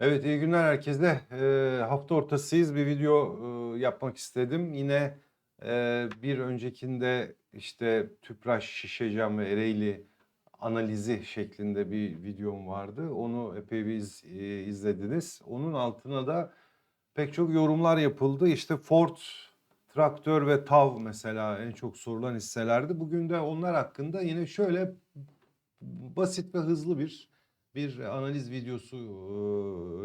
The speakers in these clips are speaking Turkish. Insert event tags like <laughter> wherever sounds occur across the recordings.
Evet, iyi günler herkese. Eee, hafta ortasıyız. Bir video eee, yapmak istedim. Yine eee, bir öncekinde işte Tüpraş, Şişecam ve Ereğli analizi şeklinde bir videom vardı. Onu epey bir iz- eee, izlediniz. Onun altına da pek çok yorumlar yapıldı. İşte Ford, Traktör ve TAV mesela en çok sorulan hisselerdi. Bugün de onlar hakkında yine şöyle basit ve hızlı bir bir analiz videosu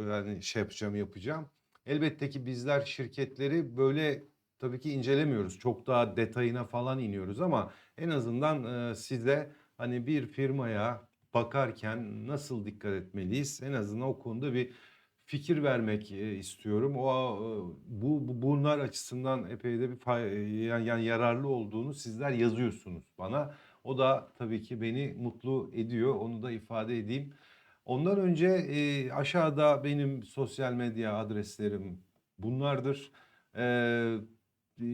yani şey yapacağım yapacağım. Elbette ki bizler şirketleri böyle tabii ki incelemiyoruz. Çok daha detayına falan iniyoruz ama en azından size hani bir firmaya bakarken nasıl dikkat etmeliyiz? En azından o konuda bir fikir vermek istiyorum. O bu, bu bunlar açısından epey de bir yani, yani yararlı olduğunu sizler yazıyorsunuz bana. O da tabii ki beni mutlu ediyor. Onu da ifade edeyim. Ondan önce e, aşağıda benim sosyal medya adreslerim bunlardır. Ee, e,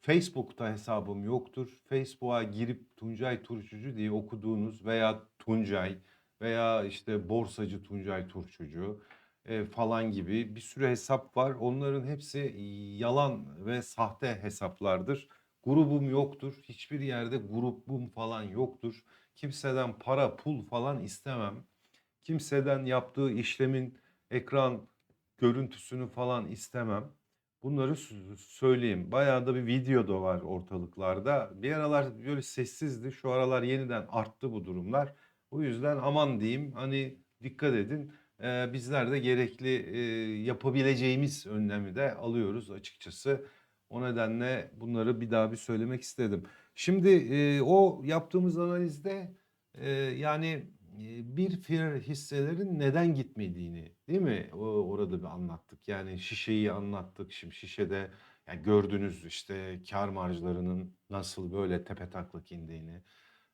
Facebook'ta hesabım yoktur. Facebook'a girip Tuncay Turşucu diye okuduğunuz veya Tuncay veya işte borsacı Tuncay Turşucu e, falan gibi bir sürü hesap var. Onların hepsi yalan ve sahte hesaplardır. Grubum yoktur. Hiçbir yerde grubum falan yoktur. Kimseden para, pul falan istemem kimseden yaptığı işlemin ekran görüntüsünü falan istemem. Bunları söyleyeyim. Bayağı da bir video da var ortalıklarda. Bir aralar böyle sessizdi. Şu aralar yeniden arttı bu durumlar. O yüzden aman diyeyim hani dikkat edin. Ee, bizler de gerekli e, yapabileceğimiz önlemi de alıyoruz açıkçası. O nedenle bunları bir daha bir söylemek istedim. Şimdi e, o yaptığımız analizde e, yani bir fir hisselerin neden gitmediğini değil mi? O, orada bir anlattık. Yani şişeyi anlattık. Şimdi şişede yani gördünüz işte kar marjlarının nasıl böyle tepetaklak indiğini.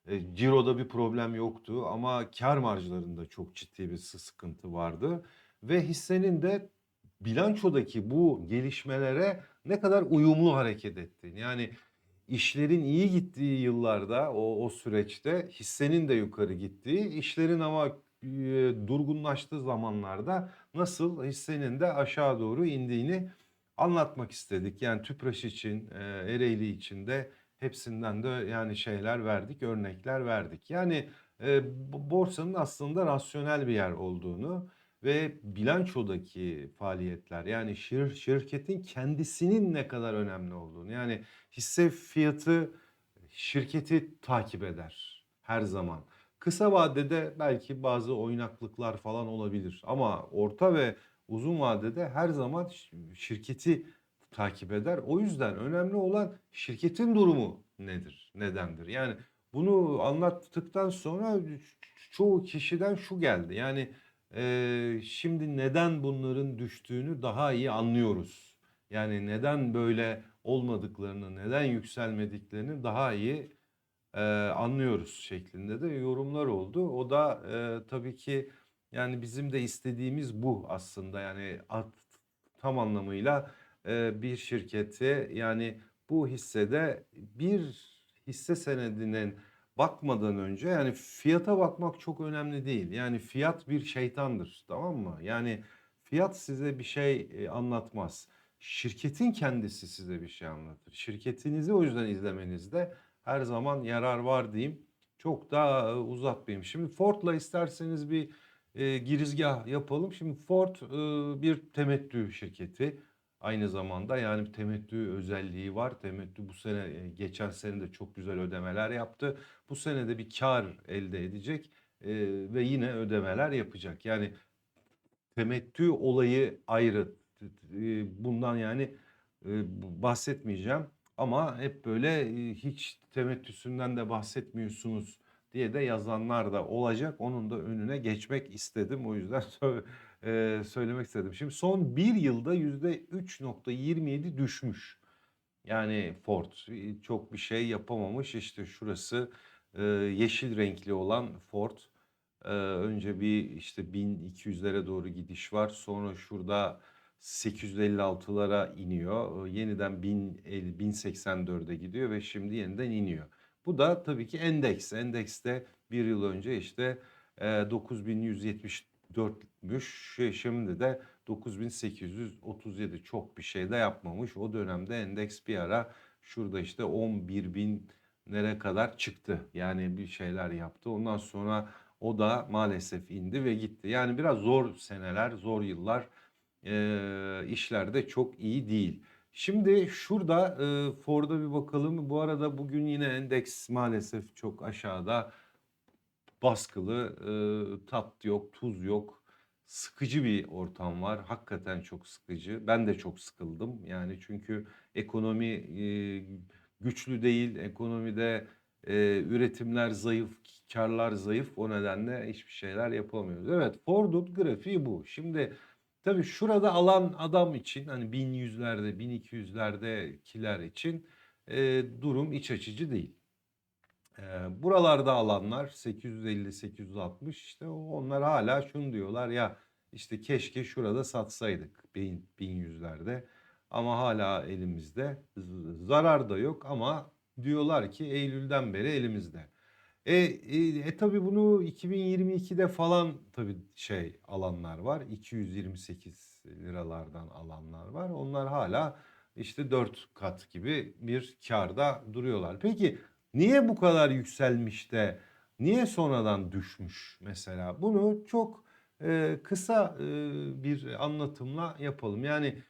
E, ciro'da bir problem yoktu ama kar marjlarında çok ciddi bir sı- sıkıntı vardı. Ve hissenin de bilançodaki bu gelişmelere ne kadar uyumlu hareket ettiğini. Yani işlerin iyi gittiği yıllarda o, o süreçte hissenin de yukarı gittiği, işlerin ama e, durgunlaştığı zamanlarda nasıl hissenin de aşağı doğru indiğini anlatmak istedik. Yani Tüpraş için, e, Ereğli için de hepsinden de yani şeyler verdik, örnekler verdik. Yani e, borsanın aslında rasyonel bir yer olduğunu ve bilançodaki faaliyetler yani şir, şirketin kendisinin ne kadar önemli olduğunu yani hisse fiyatı şirketi takip eder her zaman. Kısa vadede belki bazı oynaklıklar falan olabilir ama orta ve uzun vadede her zaman şirketi takip eder. O yüzden önemli olan şirketin durumu nedir, nedendir? Yani bunu anlattıktan sonra çoğu kişiden şu geldi. Yani eee, şimdi neden bunların düştüğünü daha iyi anlıyoruz. Yani neden böyle olmadıklarını, neden yükselmediklerini daha iyi e, anlıyoruz şeklinde de yorumlar oldu. O da e, tabii ki yani bizim de istediğimiz bu aslında yani at- tam anlamıyla e, bir şirketi yani bu hissede bir hisse senedinin bakmadan önce yani fiyata bakmak çok önemli değil. Yani fiyat bir şeytandır tamam mı? Yani fiyat size bir şey e, anlatmaz. Şirketin kendisi size bir şey anlatır. Şirketinizi o yüzden izlemenizde her zaman yarar var diyeyim. Çok daha e, uzatmayayım. Şimdi Ford'la isterseniz bir e, girizgah yapalım. Şimdi Ford e, bir temettü şirketi. Aynı zamanda yani temettü özelliği var. Temettü bu sene e, geçen sene de çok güzel ödemeler yaptı. Bu sene de bir kar elde edecek e, ve yine ödemeler yapacak. Yani temettü olayı ayrı. E, Bundan yani e, bahsetmeyeceğim. Ama hep böyle e, hiç temettüsünden de bahsetmiyorsunuz diye de yazanlar da olacak. Onun da önüne geçmek istedim. O yüzden <laughs> e, söylemek istedim. Şimdi son bir yılda %3.27 düşmüş. Yani Ford e, çok bir şey yapamamış. İşte şurası e, yeşil renkli olan Ford. E, önce bir işte 1200'lere doğru gidiş var. Sonra şurada 856'lara iniyor. E, Yeniden 1050 1084'e gidiyor ve şimdi yeniden iniyor. Bu da tabii ki endeks. Endekste bir yıl önce işte e, 9170 94'müş. Şey, Şimdi de 9837 çok bir şey de yapmamış. O dönemde endeks bir ara şurada işte 11 bin nere kadar çıktı. Yani bir şeyler yaptı. Ondan sonra o da maalesef indi ve gitti. Yani biraz zor seneler, zor yıllar. Ee, işler de çok iyi değil. Şimdi şurada e, Ford'a bir bakalım. Bu arada bugün yine endeks maalesef çok aşağıda baskılı, e, tat yok, tuz yok. Sıkıcı bir ortam var. Hakikaten çok sıkıcı. Ben de çok sıkıldım. Yani çünkü ekonomi e, güçlü değil. Ekonomide e, üretimler zayıf, karlar zayıf. O nedenle hiçbir şeyler yapamıyoruz. Evet, Ford'un grafiği bu. Şimdi tabii şurada alan adam için hani 1100'lerde, 1200'lerde için e, durum iç açıcı değil. Ee, buralarda alanlar 850-860 işte onlar hala şunu diyorlar ya işte keşke şurada satsaydık 1000 1100'lerde ama hala elimizde zarar da yok ama diyorlar ki Eylül'den beri elimizde. E, e, e tabi bunu 2022'de falan tabi şey alanlar var 228 liralardan alanlar var onlar hala işte 4 kat gibi bir karda duruyorlar. Peki Niye bu kadar yükselmiş de niye sonradan düşmüş mesela? Bunu çok e, kısa e, bir anlatımla yapalım. Yani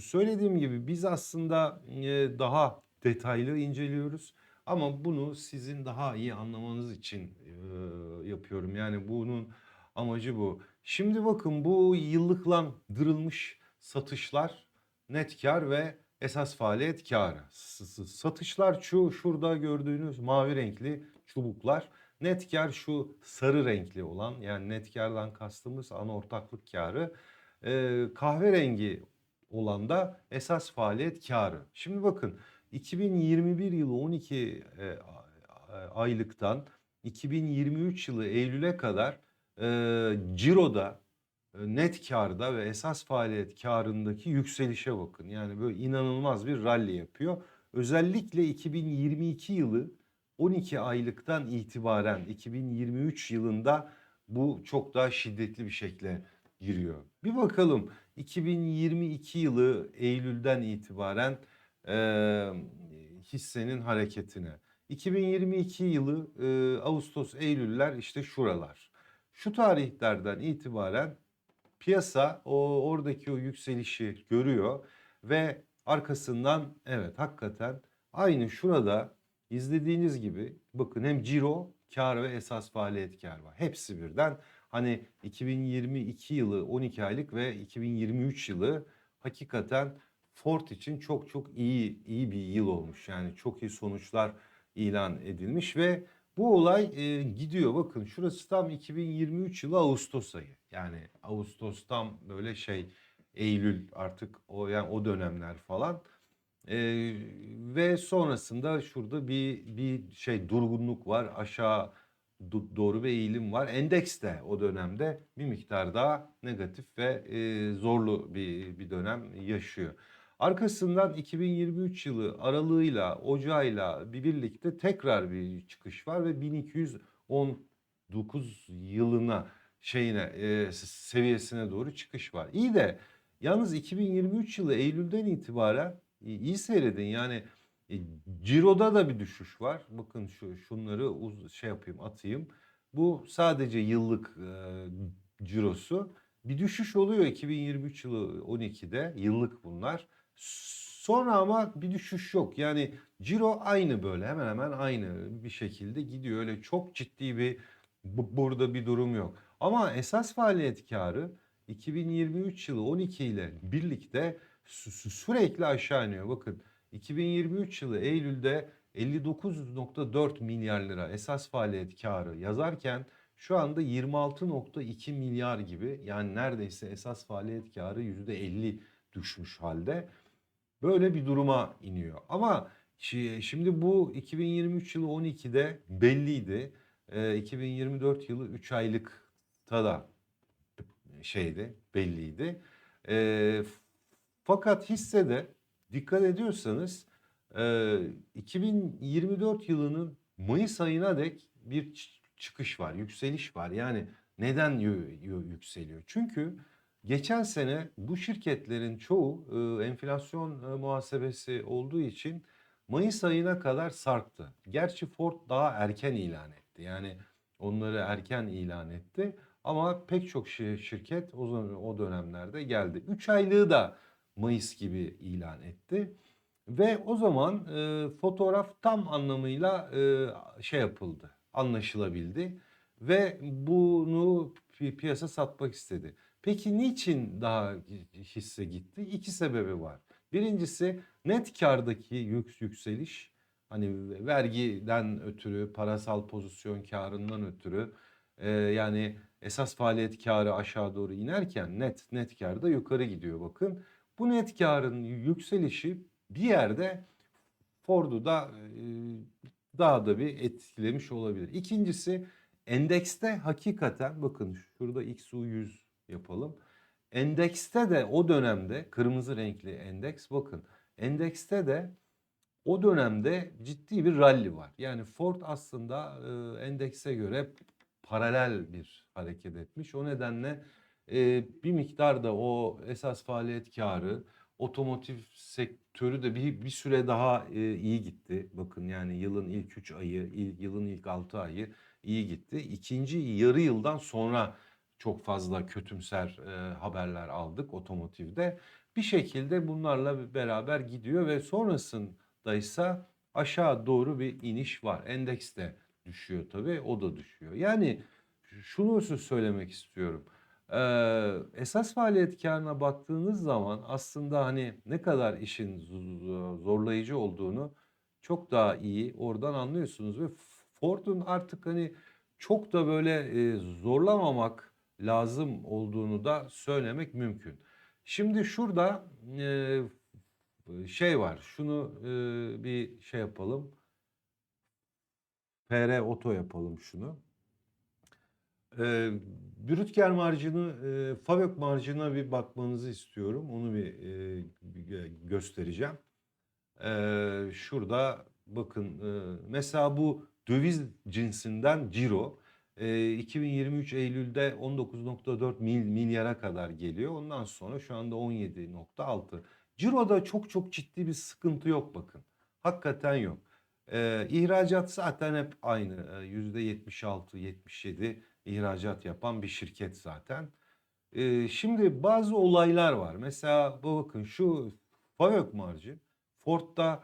söylediğim gibi biz aslında e, daha detaylı inceliyoruz. Ama bunu sizin daha iyi anlamanız için e, yapıyorum. Yani bunun amacı bu. Şimdi bakın bu yıllıklandırılmış satışlar net kar ve esas faaliyet s- Satışlar şu şurada gördüğünüz mavi renkli çubuklar. Net kar şu sarı renkli olan yani net kardan kastımız ana ortaklık karı. Ee, kahverengi olan da esas faaliyet karı. Şimdi bakın 2021 yılı 12 e, aylıktan 2023 yılı Eylül'e kadar e, ciroda net karda ve esas faaliyet karındaki yükselişe bakın. Yani böyle inanılmaz bir rally yapıyor. Özellikle 2022 yılı 12 aylıktan itibaren 2023 yılında bu çok daha şiddetli bir şekilde giriyor. Bir bakalım 2022 yılı Eylül'den itibaren e, hissenin hareketine. 2022 yılı e, Ağustos Eylüller işte şuralar. Şu tarihlerden itibaren piyasa o oradaki o yükselişi görüyor ve arkasından evet hakikaten aynı şurada izlediğiniz gibi bakın hem ciro kar ve esas faaliyet kar var. Hepsi birden hani 2022 yılı 12 aylık ve 2023 yılı hakikaten Ford için çok çok iyi iyi bir yıl olmuş. Yani çok iyi sonuçlar ilan edilmiş ve bu olay e, gidiyor. Bakın şurası tam 2023 yılı Ağustos ayı. Yani Ağustos tam böyle şey Eylül artık o yani o dönemler falan. E, ve sonrasında şurada bir bir şey durgunluk var. Aşağı do- doğru bir eğilim var. Endeks de o dönemde bir miktar daha negatif ve e, zorlu bir bir dönem yaşıyor. Arkasından 2023 yılı aralığıyla, ocağıyla bir birlikte tekrar bir çıkış var ve 1219 yılına şeyine e, seviyesine doğru çıkış var. İyi de yalnız 2023 yılı Eylül'den itibaren iyi seyredin. Yani e, Ciro'da da bir düşüş var. Bakın şu şunları uz şey yapayım, atayım. Bu sadece yıllık e, cirosu. Bir düşüş oluyor 2023 yılı 12'de. Yıllık bunlar. Sonra ama bir düşüş yok. Yani ciro aynı böyle hemen hemen aynı bir şekilde gidiyor. Öyle çok ciddi bir bu- burada bir durum yok. Ama esas faaliyet karı 2023 yılı 12 ile birlikte sü- sü- sürekli aşağı iniyor. Bakın 2023 yılı Eylül'de 59.4 milyar lira esas faaliyet karı yazarken şu anda 26.2 milyar gibi yani neredeyse esas faaliyet karı %50 düşmüş halde. Böyle bir duruma iniyor. Ama şi- şimdi bu 2023 yılı 12'de belliydi. Ee, 2024 yılı 3 aylıkta da şeydi, belliydi. Ee, fakat hissede dikkat ediyorsanız e, 2024 yılının Mayıs ayına dek bir çıkış var, yükseliş var. Yani Neden yü- yü- yükseliyor? Çünkü geçen sene bu şirketlerin çoğu e, enflasyon e, muhasebesi olduğu için Mayıs ayına kadar sarktı. Gerçi Ford daha erken ilan etti. Yani onları erken ilan etti. Ama pek çok şi- şirket o o dönemlerde geldi. 3 aylığı da Mayıs gibi ilan etti. Ve o zaman e, fotoğraf tam anlamıyla e, şey yapıldı, anlaşılabildi ve bunu pi- piyasa satmak istedi. Peki niçin daha hisse gitti? İki sebebi var. Birincisi net kardaki yük, yükseliş, hani vergiden ötürü, parasal pozisyon karından ötürü e, yani esas faaliyet karı aşağı doğru inerken net net kar da yukarı gidiyor bakın. Bu net karın yükselişi bir yerde Ford'u da e, daha da bir etkilemiş olabilir. İkincisi endekste hakikaten bakın şurada XU100 yapalım. Endekste de o dönemde kırmızı renkli endeks bakın endekste de o dönemde ciddi bir rally var. Yani Ford aslında e, endekse göre paralel bir hareket etmiş. O nedenle e, bir miktar da o esas faaliyet karı otomotiv sektörü de bir, bir süre daha e, iyi gitti. Bakın yani yılın ilk 3 ayı, il- yılın ilk 6 ayı iyi gitti. İkinci yarı yıldan sonra çok fazla kötümser e, haberler aldık otomotivde. Bir şekilde bunlarla beraber gidiyor ve sonrasında ise aşağı doğru bir iniş var. Endeks de düşüyor tabii, o da düşüyor. Yani şunu söylemek istiyorum. Ee, esas faaliyet karına baktığınız zaman aslında hani ne kadar işin zorlayıcı olduğunu çok daha iyi oradan anlıyorsunuz ve Ford'un artık hani çok da böyle e, zorlamamak lazım olduğunu da söylemek mümkün. Şimdi şurada e, şey var. Şunu e, bir şey yapalım. PR Oto yapalım şunu. Ee, brüt kâr marjını, e, FAVÖK marjına bir bakmanızı istiyorum. Onu bir, e, göstereceğim. Ee, şurada bakın e, mesela bu döviz cinsinden ciro e, 2023 Eylül'de 19.4 mil, milyara kadar geliyor. Ondan sonra şu anda 17.6. Ciro'da çok çok ciddi bir sıkıntı yok bakın. Hakikaten yok. Ee, ihracat zaten hep aynı. Ee, %76-77 ihracat yapan bir şirket zaten. Ee, şimdi bazı olaylar var. Mesela bu bakın şu FAVÖK marjı. Ford'da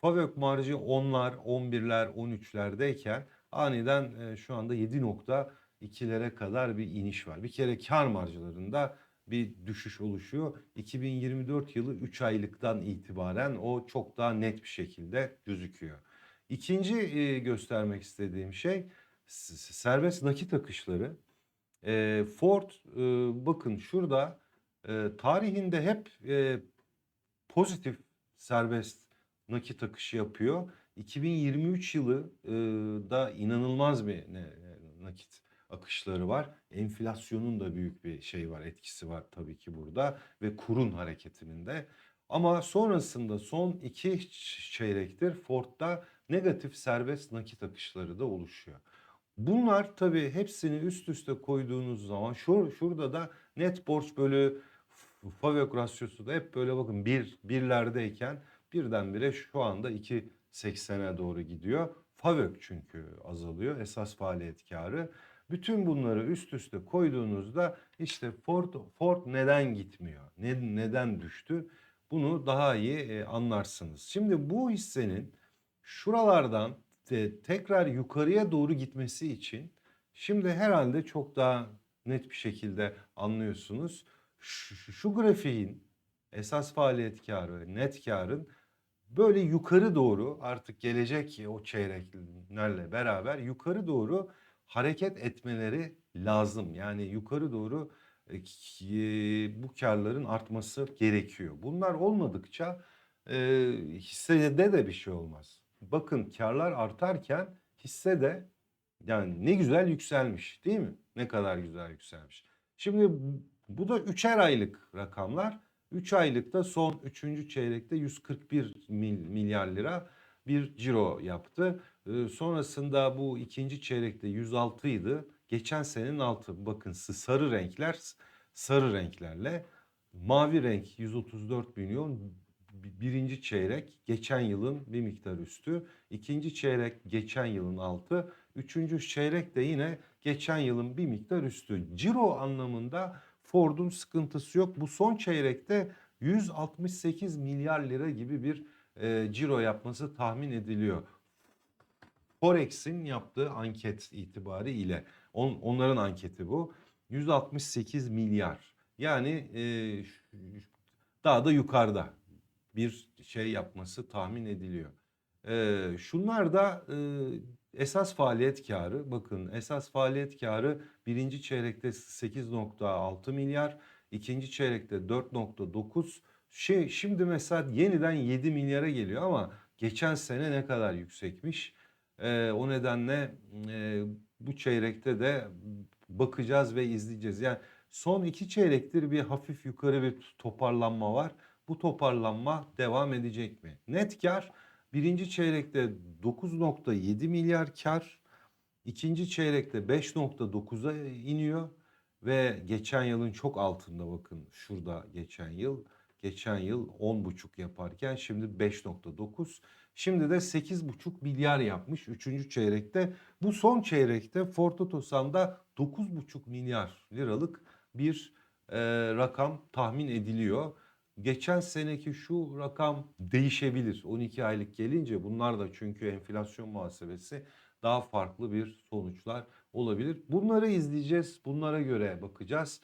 FAVÖK marjı 10'lar, 11'ler, 13'lerdeyken aniden e, şu anda 7.2'lere kadar bir iniş var. Bir kere kar marjlarında bir düşüş oluşuyor. 2024 yılı 3 aylıktan itibaren o çok daha net bir şekilde gözüküyor. İkinci e, göstermek istediğim şey serbest nakit akışları. E, Ford bakın şurada tarihinde hep pozitif serbest nakit akışı yapıyor. 2023 yılı e, da inanılmaz bir ne- nakit akışları var. Enflasyonun da büyük bir şey var, etkisi var tabii ki burada ve kurun hareketinin de. Ama sonrasında son iki çeyrektir Ford'da negatif serbest nakit akışları da oluşuyor. Bunlar tabii hepsini üst üste koyduğunuz zaman şur, şurada da net borç bölü FAVÖK rasyosu da hep böyle bakın bir birlerdeyken birdenbire şu anda 2.80'e doğru gidiyor. FAVÖK çünkü azalıyor esas faaliyet karı. Bütün bunları üst üste koyduğunuzda işte Ford, Ford neden gitmiyor? Ne, neden düştü? Bunu daha iyi e, anlarsınız. Şimdi bu hissenin şuralardan te- tekrar yukarıya doğru gitmesi için şimdi herhalde çok daha net bir şekilde anlıyorsunuz. Şu, şu- grafiğin esas faaliyet karı net karın böyle yukarı doğru artık gelecek o çeyreklerle beraber yukarı doğru hareket etmeleri lazım. Yani yukarı doğru e, ki- bu karların artması gerekiyor. Bunlar olmadıkça e, hissede de bir şey olmaz. Bakın karlar artarken hisse de yani ne güzel yükselmiş değil mi? Ne kadar güzel yükselmiş. Şimdi bu da üçer aylık rakamlar. 3 aylıkta son 3. çeyrekte 141 mil, milyar lira bir ciro yaptı. Ee, sonrasında bu ikinci çeyrekte 106 idi. geçen senenin altı. Bakın sarı renkler sarı renklerle mavi renk 134 milyon bi- birinci çeyrek geçen yılın bir miktar üstü. ikinci çeyrek geçen yılın altı. Üçüncü çeyrek de yine geçen yılın bir miktar üstü. Ciro anlamında Ford'un sıkıntısı yok. Bu son çeyrekte 168 milyar lira gibi bir e, ciro yapması tahmin ediliyor. Forex'in yaptığı anket itibariyle on, onların anketi bu. 168 milyar. Yani e, daha da yukarıda bir şey yapması tahmin ediliyor. E, şunlar da e, esas faaliyet karı. Bakın esas faaliyet karı birinci çeyrekte 8.6 milyar, ikinci çeyrekte 4.9. Şey, şimdi mesela yeniden 7 milyara geliyor ama geçen sene ne kadar yüksekmiş? Ee, o nedenle e, bu çeyrekte de bakacağız ve izleyeceğiz. Yani son iki çeyrektir bir hafif yukarı bir toparlanma var. Bu toparlanma devam edecek mi? Net kar birinci çeyrekte 9.7 milyar kar, ikinci çeyrekte 5.9'a iniyor ve geçen yılın çok altında bakın şurada geçen yıl. Geçen yıl 10.5 yaparken şimdi 5.9. Şimdi de 8,5 milyar yapmış 3. çeyrekte. Bu son çeyrekte Ford Otosan'da 9,5 milyar liralık bir e, rakam tahmin ediliyor. Geçen seneki şu rakam değişebilir. 12 aylık gelince bunlar da çünkü enflasyon muhasebesi daha farklı bir sonuçlar olabilir. Bunları izleyeceğiz. Bunlara göre bakacağız.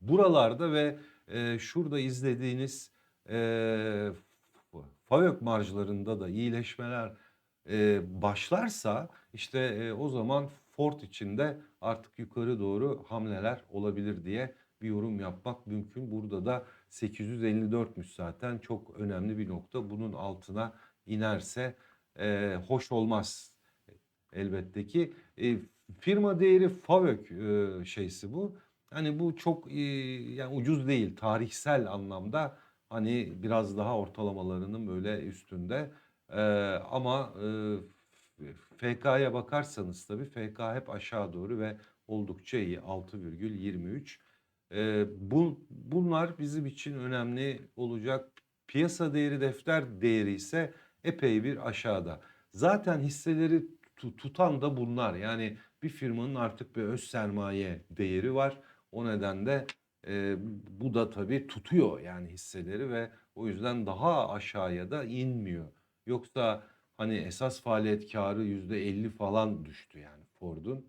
Buralarda ve e, şurada izlediğiniz e, FAVÖK marjlarında da iyileşmeler e, başlarsa işte e, o zaman Ford içinde artık yukarı doğru hamleler olabilir diye bir yorum yapmak mümkün. Burada da 854'müş zaten çok önemli bir nokta. Bunun altına inerse e, hoş olmaz elbette ki. E, firma değeri FAVÖK e, şeysi bu. Hani bu çok e, yani ucuz değil tarihsel anlamda hani biraz daha ortalamalarının böyle üstünde. E, ama e, FK'ya bakarsanız tabii FK hep aşağı doğru ve oldukça iyi 6,23. E, bu, bunlar bizim için önemli olacak. Piyasa değeri defter değeri ise epey bir aşağıda. Zaten hisseleri tu- tutan da bunlar. Yani bir firmanın artık bir öz sermaye değeri var. O nedenle e, bu da tabii tutuyor yani hisseleri ve o yüzden daha aşağıya da inmiyor. Yoksa hani esas faaliyet karı %50 falan düştü yani Ford'un.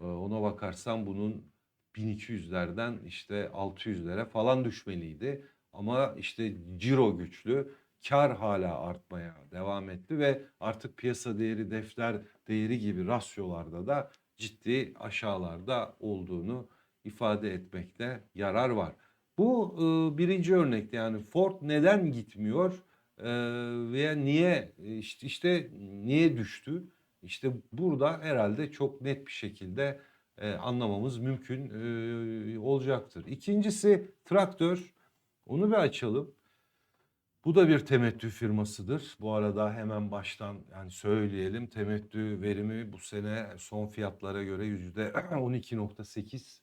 Ona bakarsan bunun 1200'lerden işte 600'lere falan düşmeliydi. Ama işte ciro güçlü, kar hala artmaya devam etti ve artık piyasa değeri, defter değeri gibi rasyolarda da ciddi aşağılarda olduğunu ifade etmekte yarar var. Bu e, birinci örnekte yani Ford neden gitmiyor e, veya niye e, işte, işte niye düştü? İşte burada herhalde çok net bir şekilde e, anlamamız mümkün e, olacaktır. İkincisi traktör. Onu bir açalım. Bu da bir temettü firmasıdır. Bu arada hemen baştan yani söyleyelim temettü verimi bu sene son fiyatlara göre yüzde <clears throat> 12.8.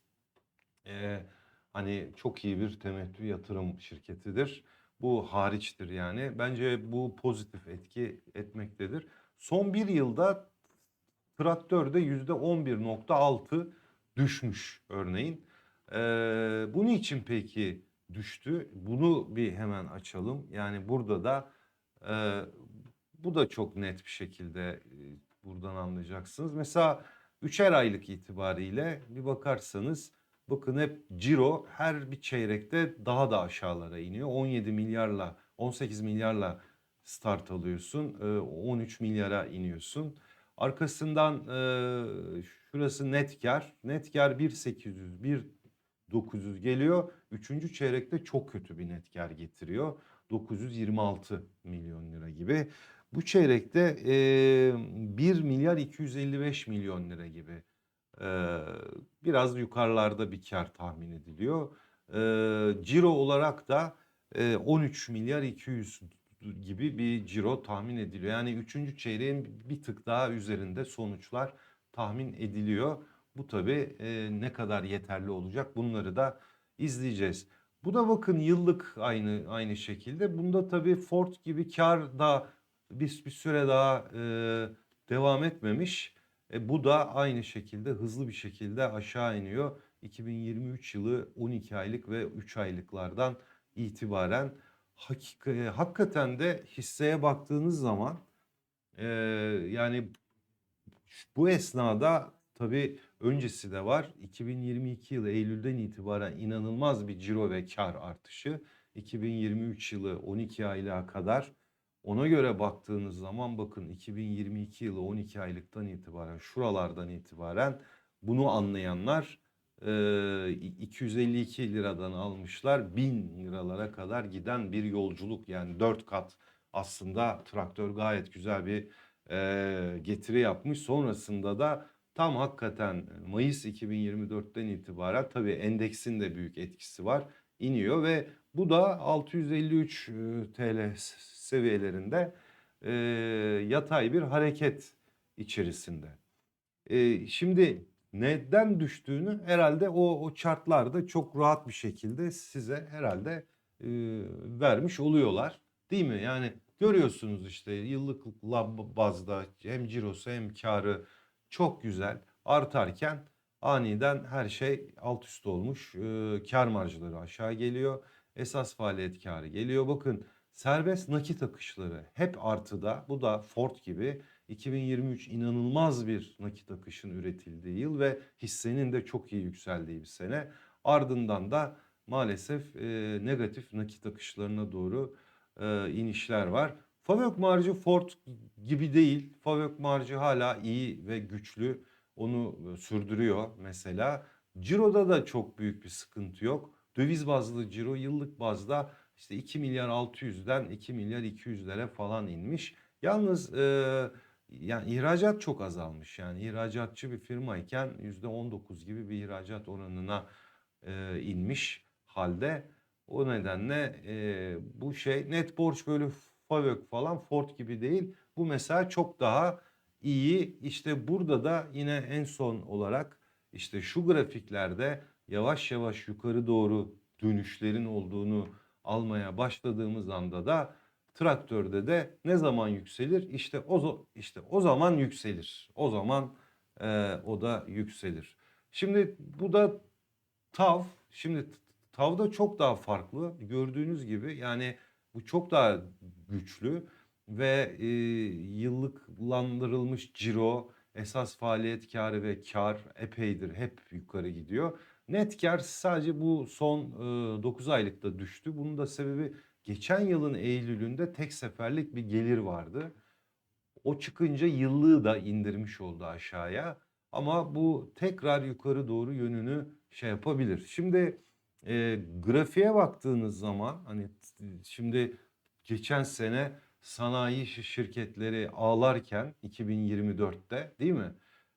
Ee, hani çok iyi bir temettü yatırım şirketidir. Bu hariçtir yani. Bence bu pozitif etki etmektedir. Son bir yılda traktörde yüzde 11.6 düşmüş örneğin. Ee, bu niçin peki düştü? Bunu bir hemen açalım. Yani burada da e, bu da çok net bir şekilde e, buradan anlayacaksınız. Mesela üçer aylık itibariyle bir bakarsanız bakın hep ciro her bir çeyrekte daha da aşağılara iniyor. 17 milyarla 18 milyarla start alıyorsun. e, 13 milyara iniyorsun. Arkasından e, şurası net kar. Net kar 1.800, 1.900 geliyor. Üçüncü çeyrekte çok kötü bir net kar getiriyor. 926 milyon lira gibi. Bu çeyrekte e, 1 milyar 255 milyon lira gibi. E, biraz yukarılarda bir kar tahmin ediliyor. E, ciro olarak da e, 13 milyar 200 gibi bir ciro tahmin ediliyor. Yani üçüncü çeyreğin bir tık daha üzerinde sonuçlar tahmin ediliyor. Bu tabii e, ne kadar yeterli olacak bunları da izleyeceğiz. Bu da bakın yıllık aynı aynı şekilde. Bunda tabii Ford gibi kar da bir, bir süre daha e, devam etmemiş. E, bu da aynı şekilde hızlı bir şekilde aşağı iniyor. 2023 yılı 12 aylık ve 3 aylıklardan itibaren hakika, e, hakikaten de hisseye baktığınız zaman e, yani bu esnada tabii öncesi de var. 2022 yılı Eylül'den itibaren inanılmaz bir ciro ve kar artışı. 2023 yılı 12 aylığa kadar ona göre baktığınız zaman bakın 2022 yılı 12 aylıktan itibaren şuralardan itibaren bunu anlayanlar 252 liradan almışlar 1000 liralara kadar giden bir yolculuk yani 4 kat aslında traktör gayet güzel bir e, getiri yapmış. Sonrasında da tam hakikaten Mayıs 2024'ten itibaren tabii endeksin de büyük etkisi var. iniyor ve bu da 653 e, TL seviyelerinde e, yatay bir hareket içerisinde. E, şimdi neden düştüğünü herhalde o, o chartlarda çok rahat bir şekilde size herhalde e, vermiş oluyorlar. Değil mi? Yani görüyorsunuz işte yıllık bazda hem cirosu hem karı çok güzel artarken aniden her şey alt üst olmuş. E, kar marjları aşağı geliyor. Esas faaliyet karı geliyor. Bakın serbest nakit akışları hep artıda. Bu da Ford gibi 2023 inanılmaz bir nakit akışın üretildiği yıl ve hissenin de çok iyi yükseldiği bir sene. Ardından da maalesef e, negatif nakit akışlarına doğru e, inişler var. Favök marjı Ford gibi değil. Favök marjı hala iyi ve güçlü. Onu e, sürdürüyor mesela. Ciro'da da çok büyük bir sıkıntı yok. Döviz bazlı ciro yıllık bazda işte 2 milyar 600'den 2 milyar 200'lere falan inmiş. Yalnız e, yani ihracat çok azalmış. Yani ihracatçı bir firmayken %19 gibi bir ihracat oranına e, inmiş halde. O nedenle e, bu şey net borç bölü FAVÖK falan Ford gibi değil. Bu mesela çok daha iyi. İşte burada da yine en son olarak işte şu grafiklerde yavaş yavaş yukarı doğru dönüşlerin olduğunu almaya başladığımız anda da traktörde de ne zaman yükselir? İşte o işte o zaman yükselir. O zaman e, o da yükselir. Şimdi bu da TAV. Şimdi TAV'da çok daha farklı. Gördüğünüz gibi yani bu çok daha güçlü ve e, yıllıklandırılmış ciro, esas faaliyet karı ve kar epeydir hep yukarı gidiyor. Net kar sadece bu son e, 9 aylıkta düştü. Bunun da sebebi geçen yılın Eylül'ünde tek seferlik bir gelir vardı. O çıkınca yıllığı da indirmiş oldu aşağıya. Ama bu tekrar yukarı doğru yönünü şey yapabilir. Şimdi e, grafiğe baktığınız zaman hani şimdi geçen sene sanayi şirketleri ağlarken 2024'te değil mi?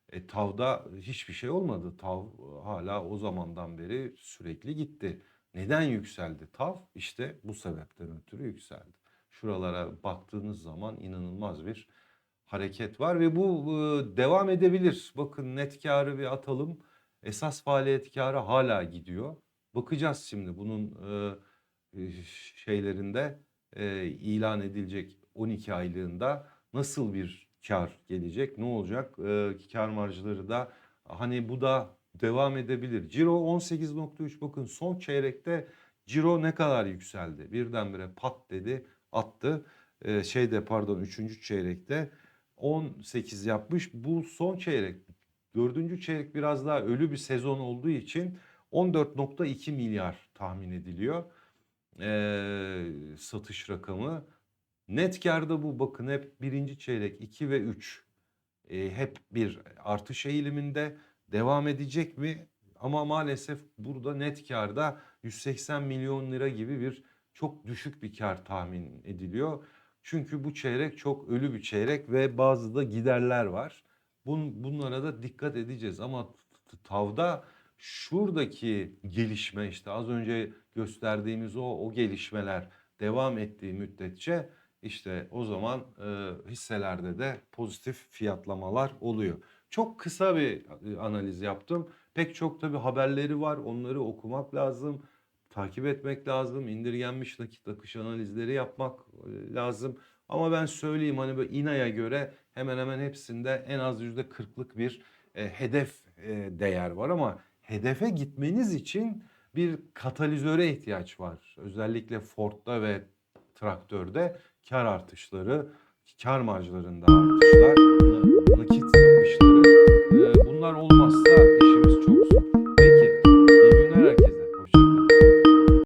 E, TAV'da hiçbir şey olmadı. TAV hala o zamandan beri sürekli gitti. Neden yükseldi TAV? İşte bu sebepten ötürü yükseldi. Şuralara baktığınız zaman inanılmaz bir hareket var ve bu e, devam edebilir. Bakın net karı bir atalım. Esas faaliyet karı hala gidiyor. Bakacağız şimdi bunun e, şeylerinde e, ilan edilecek 12 aylığında nasıl bir kar gelecek, ne olacak? Kar marjları da hani bu da devam edebilir. Ciro 18.3 bakın son çeyrekte Ciro ne kadar yükseldi? Birdenbire pat dedi attı. E, şeyde pardon 3. çeyrekte 18 yapmış. Bu son çeyrek dördüncü çeyrek biraz daha ölü bir sezon olduğu için 14.2 milyar tahmin ediliyor e, satış rakamı. Net karda bu bakın hep birinci çeyrek 2 ve 3 e, hep bir artış eğiliminde devam edecek mi? Ama maalesef burada net karda 180 milyon lira gibi bir çok düşük bir kar tahmin ediliyor. Çünkü bu çeyrek çok ölü bir çeyrek ve bazı da giderler var. Bun, bunlara da dikkat edeceğiz ama tavda şuradaki gelişme işte az önce gösterdiğimiz o o gelişmeler devam ettiği müddetçe işte o zaman e, hisselerde de pozitif fiyatlamalar oluyor. Çok kısa bir e, analiz yaptım. Pek çok tabii haberleri var. Onları okumak lazım, takip etmek lazım. İndirgenmiş nakit akış analizleri yapmak e, lazım. Ama ben söyleyeyim hani böyle İNA'ya göre hemen hemen hepsinde en az yüzde kırklık bir e, hedef e, değer var ama hedefe gitmeniz için bir katalizöre ihtiyaç var. Özellikle Ford'da ve traktörde kar artışları, kar marjlarında artışlar bunlar olmazsa